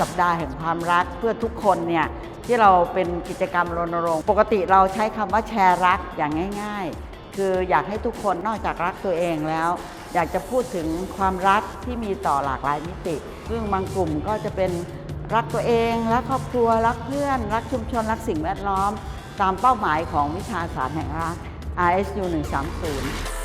สัปดาห์แห่งความรักเพื่อทุกคนเนี่ยที่เราเป็นกิจกรรมรณรงค์ ปกติเราใช้คำว่าแชร์รักอย่างง่าย ๆ คืออยากให้ทุกคนนอกจากรักตัวเองแล้ว อยากจะพูดถึงความรักที่มีต่อหลากหลายมิติ ซึ่งบางกลุ่มก็จะเป็นรักตัวเอง รักครอบครัว รักเพื่อน รักชุมชน รักสิ่งแวดล้อม ตามเป้าหมายของวิชาศารแห่งรัก RSU 130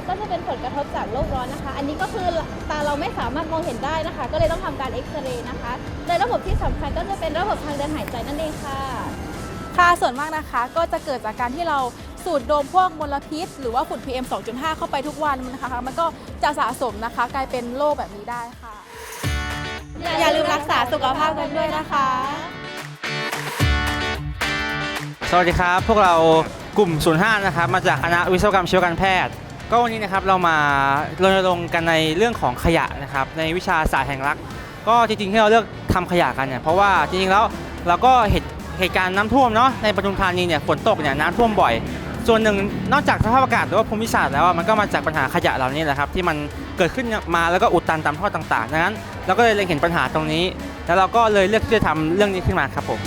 นนี้นะคะก็จะเป็นผลกระทบจากโลกร้อนนะคะ อันนี้ก็คือตาเราไม่สามารถมองเห็นได้นะคะ ก็เลยต้องทำการเอ็กซเรย์นะคะในระบบที่สำคัญก็จะเป็นระบบทางเดินหายใจนั่นเองค่ะ ค่ะส่วนมากนะคะก็จะเกิดจากการที่เราสูดดมพวกมลพิษ หรือว่าฝุ่น PM 2.5 เข้าไปทุกวันนะคะ มันก็จะสะสมนะคะ กลายเป็นโรคแบบนี้ได้ค่ะ อย่าลืมรักษาสุขภาพกันด้วยนะคะ สวัสดีครับ พวกเรากลุ่ม05นะครับ มาจากคณะวิศวกรรมชีวการแพทย์ ก็วันนี้นะครับเรามารณรงค์กันในเรื่องของขยะนะครับในวิชาศาสตร์แห่งรัก ก็จริงๆที่เราเลือกทำขยะกันเนี่ยเพราะว่าจริงๆแล้วเราก็เหตุเหตุการณ์น้ำท่วมเนาะในปทุมธานีเนี่ยฝนตกเนี่ยน้ำท่วมบ่อย ส่วนหนึ่งนอกจากสภาพอากาศหรือว่าภูมิศาสตร์แล้วอะมันก็มาจากปัญหาขยะเหล่านี้แหละครับที่มันเกิดขึ้นมาแล้วก็อุดตันตามท่อต่างๆดังนั้นเราก็เลยเล็งเห็นปัญหาตรงนี้ แล้วเราก็เลยเลือกที่จะทำเรื่องนี้ขึ้นมาครับผม